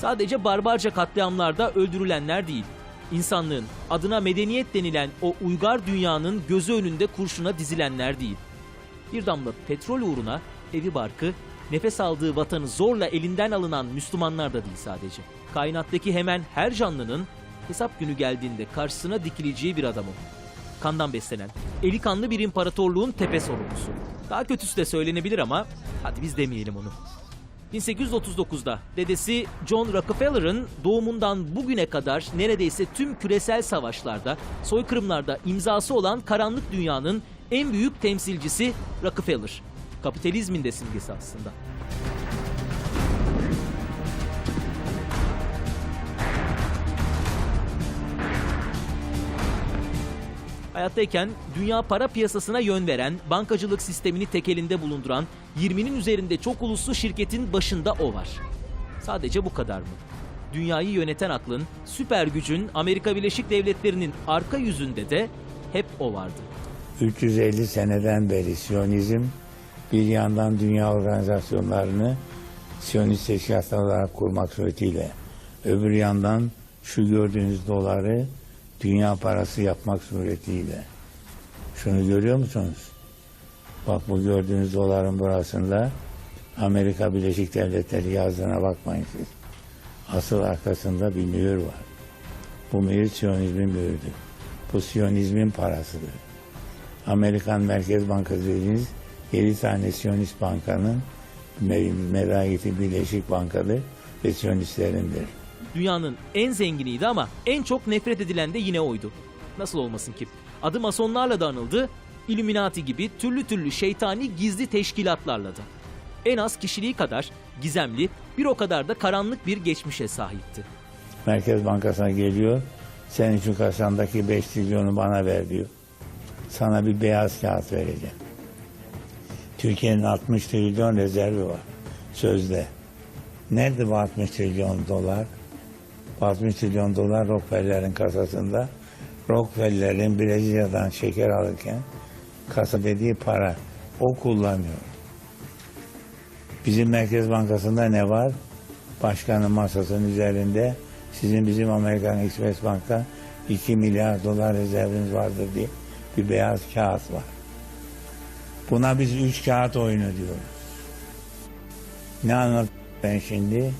Sadece barbarca katliamlarda öldürülenler değil. İnsanlığın adına medeniyet denilen o uygar dünyanın gözü önünde kurşuna dizilenler değil. Bir damla petrol uğruna evi barkı, nefes aldığı vatanı zorla elinden alınan Müslümanlar da değil sadece. Kainattaki hemen her canlının hesap günü geldiğinde karşısına dikileceği bir adam o. Kandan beslenen, eli kanlı bir imparatorluğun tepe sorumlusu. Daha kötüsü de söylenebilir ama hadi biz demeyelim onu. 1839'da dedesi John Rockefeller'ın doğumundan bugüne kadar neredeyse tüm küresel savaşlarda, soykırımlarda imzası olan karanlık dünyanın en büyük temsilcisi Rockefeller. Kapitalizmin de simgesi aslında. Hayattayken dünya para piyasasına yön veren, bankacılık sistemini tek elinde bulunduran 20'nin üzerinde çok uluslu şirketin başında o var. Sadece bu kadar mı? Dünyayı yöneten aklın, süper gücün Amerika Birleşik Devletleri'nin arka yüzünde de hep o vardı. 350 seneden beri Siyonizm bir yandan dünya organizasyonlarını Siyonist teşkilatlar olarak kurmak suretiyle öbür yandan şu gördüğünüz doları dünya parası yapmak suretiyle. Şunu görüyor musunuz? Bak bu gördüğünüz doların burasında Amerika Birleşik Devletleri yazdığına bakmayın siz. Asıl arkasında bir mühür var. Bu mühür Siyonizmin mühürdür. Bu Siyonizmin parasıdır. Amerikan Merkez Bankası dediğiniz 7 tane Siyonist bankanın me- merayeti Birleşik Bankadır ve Siyonistlerindir. Dünyanın en zenginiydi ama en çok nefret edilen de yine oydu. Nasıl olmasın ki? Adı masonlarla da anıldı, Illuminati gibi türlü türlü şeytani gizli teşkilatlarla da. En az kişiliği kadar gizemli, bir o kadar da karanlık bir geçmişe sahipti. Merkez Bankası'na geliyor, senin şu kasandaki 5 trilyonu bana ver diyor. Sana bir beyaz kağıt vereceğim. Türkiye'nin 60 trilyon rezervi var sözde. Nerede bu 60 trilyon dolar? Bu 60 trilyon dolar Rockefeller'in kasasında. Rockefeller'in Brezilya'dan şeker alırken kasa dediği para o kullanıyor. Bizim Merkez Bankası'nda ne var? Başkanın masasının üzerinde sizin bizim Amerikan Express Bank'ta 2 milyar dolar rezerviniz vardır diye bir beyaz kağıt var. Buna biz üç kağıt oyunu diyoruz. Ne anlat ben şimdi?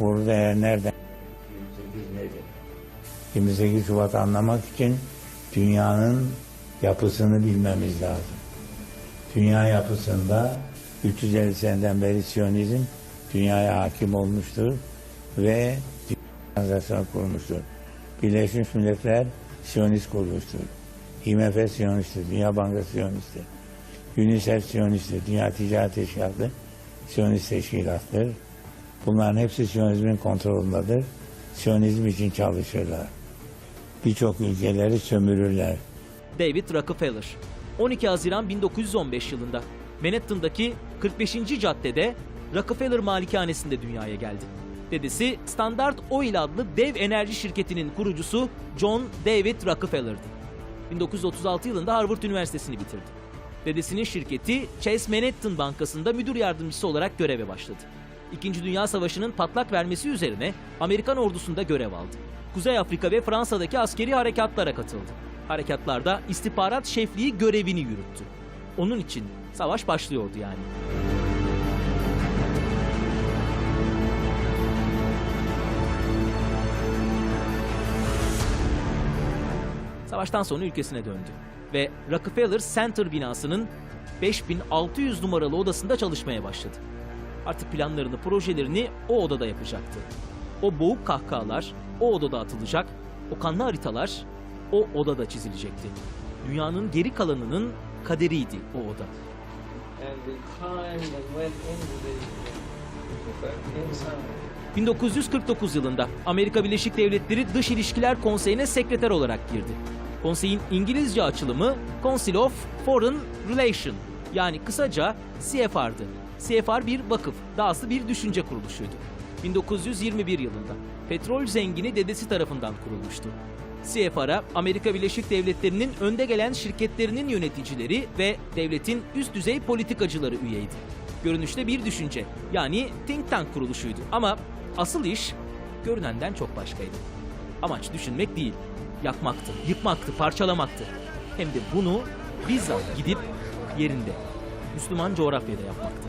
Burada nereden 28 nedir? 28 Şubat anlamak için dünyanın yapısını bilmemiz lazım. Dünya yapısında 350 seneden beri Siyonizm dünyaya hakim olmuştur ve organizasyon kurmuştur. Birleşmiş Milletler Siyonist kuruluştur. IMF Siyonisttir, Dünya Bankası Siyonisttir. UNICEF Siyonisttir, Dünya Ticaret Teşkilatı Siyonist Teşkilattır. Bunların hepsi Siyonizmin kontrolündedir. Siyonizm için çalışırlar. Birçok ülkeleri sömürürler. David Rockefeller. 12 Haziran 1915 yılında Manhattan'daki 45. caddede Rockefeller malikanesinde dünyaya geldi. Dedesi Standard Oil adlı dev enerji şirketinin kurucusu John David Rockefeller'dı. 1936 yılında Harvard Üniversitesi'ni bitirdi. Dedesinin şirketi Chase Manhattan Bankası'nda müdür yardımcısı olarak göreve başladı. İkinci Dünya Savaşı'nın patlak vermesi üzerine Amerikan ordusunda görev aldı. Kuzey Afrika ve Fransa'daki askeri harekatlara katıldı. Harekatlarda istihbarat şefliği görevini yürüttü. Onun için savaş başlıyordu yani. Savaştan sonra ülkesine döndü ve Rockefeller Center binasının 5600 numaralı odasında çalışmaya başladı. Artık planlarını, projelerini o odada yapacaktı. O boğuk kahkahalar o odada atılacak, o kanlı haritalar o odada çizilecekti. Dünyanın geri kalanının kaderiydi o oda. the inside. 1949 yılında Amerika Birleşik Devletleri Dış İlişkiler Konseyi'ne sekreter olarak girdi. Konseyin İngilizce açılımı Council of Foreign Relation yani kısaca CFR'dı. CFR bir vakıf, dahası bir düşünce kuruluşuydu. 1921 yılında petrol zengini dedesi tarafından kurulmuştu. CFR'a Amerika Birleşik Devletleri'nin önde gelen şirketlerinin yöneticileri ve devletin üst düzey politikacıları üyeydi. Görünüşte bir düşünce yani think tank kuruluşuydu. Ama asıl iş görünenden çok başkaydı. Amaç düşünmek değil, yakmaktı, yıkmaktı, parçalamaktı. Hem de bunu bizzat gidip yerinde, Müslüman coğrafyada yapmaktı.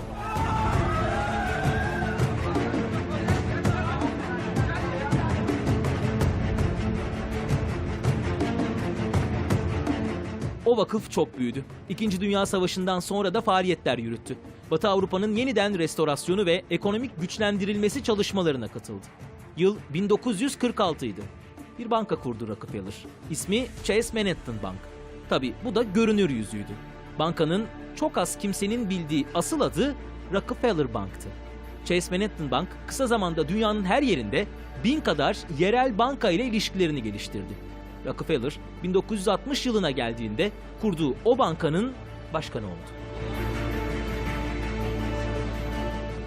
O vakıf çok büyüdü. İkinci Dünya Savaşı'ndan sonra da faaliyetler yürüttü. Batı Avrupa'nın yeniden restorasyonu ve ekonomik güçlendirilmesi çalışmalarına katıldı. Yıl 1946 idi. Bir banka kurdu Rockefeller. İsmi Chase Manhattan Bank. Tabi bu da görünür yüzüydü. Bankanın çok az kimsenin bildiği asıl adı Rockefeller Bank'tı. Chase Manhattan Bank kısa zamanda dünyanın her yerinde bin kadar yerel banka ile ilişkilerini geliştirdi. Rockefeller 1960 yılına geldiğinde kurduğu o bankanın başkanı oldu.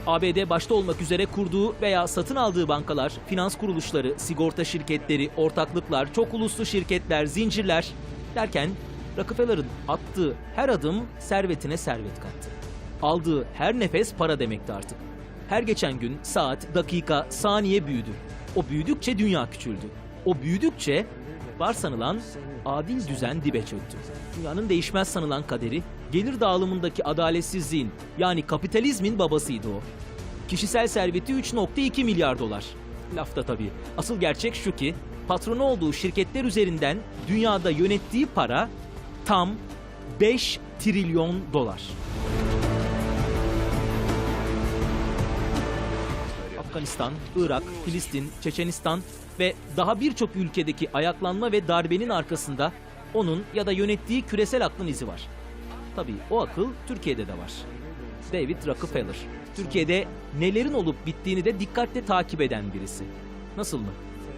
ABD başta olmak üzere kurduğu veya satın aldığı bankalar, finans kuruluşları, sigorta şirketleri, ortaklıklar, çok uluslu şirketler, zincirler derken Rockefeller'ın attığı her adım servetine servet kattı. Aldığı her nefes para demekti artık. Her geçen gün saat, dakika, saniye büyüdü. O büyüdükçe dünya küçüldü. O büyüdükçe var sanılan adil düzen dibe çöktü. Dünyanın değişmez sanılan kaderi, gelir dağılımındaki adaletsizliğin yani kapitalizmin babasıydı o. Kişisel serveti 3.2 milyar dolar. Lafta tabii. Asıl gerçek şu ki patronu olduğu şirketler üzerinden dünyada yönettiği para tam 5 trilyon dolar. Afganistan, Irak, Filistin, Çeçenistan ve daha birçok ülkedeki ayaklanma ve darbenin arkasında onun ya da yönettiği küresel aklın izi var. Tabii o akıl Türkiye'de de var. David Rockefeller. Türkiye'de nelerin olup bittiğini de dikkatle takip eden birisi. Nasıl mı?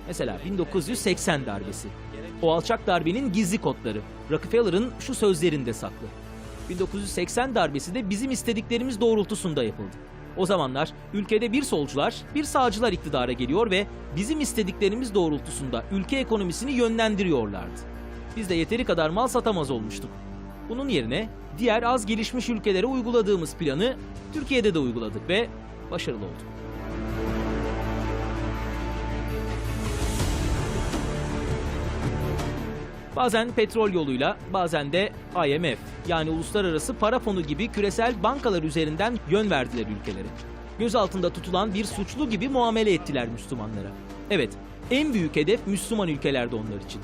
Mesela 1980 darbesi. O alçak darbenin gizli kodları. Rockefeller'ın şu sözlerinde saklı. 1980 darbesi de bizim istediklerimiz doğrultusunda yapıldı. O zamanlar ülkede bir solcular, bir sağcılar iktidara geliyor ve bizim istediklerimiz doğrultusunda ülke ekonomisini yönlendiriyorlardı. Biz de yeteri kadar mal satamaz olmuştuk. Bunun yerine diğer az gelişmiş ülkelere uyguladığımız planı Türkiye'de de uyguladık ve başarılı olduk. Bazen petrol yoluyla, bazen de IMF yani Uluslararası Para Fonu gibi küresel bankalar üzerinden yön verdiler ülkelere. Göz altında tutulan bir suçlu gibi muamele ettiler Müslümanlara. Evet, en büyük hedef Müslüman ülkelerde onlar için.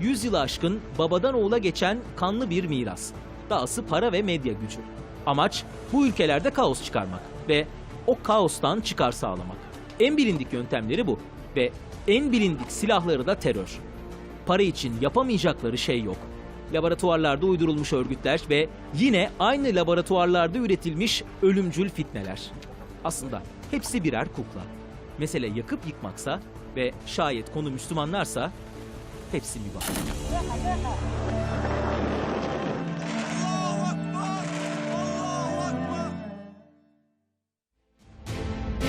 Yüz yılı aşkın babadan oğula geçen kanlı bir miras. Dahası para ve medya gücü. Amaç bu ülkelerde kaos çıkarmak ve o kaostan çıkar sağlamak. En bilindik yöntemleri bu ve en bilindik silahları da terör para için yapamayacakları şey yok. Laboratuvarlarda uydurulmuş örgütler ve yine aynı laboratuvarlarda üretilmiş ölümcül fitneler. Aslında hepsi birer kukla. Mesele yakıp yıkmaksa ve şayet konu Müslümanlarsa hepsi mübah.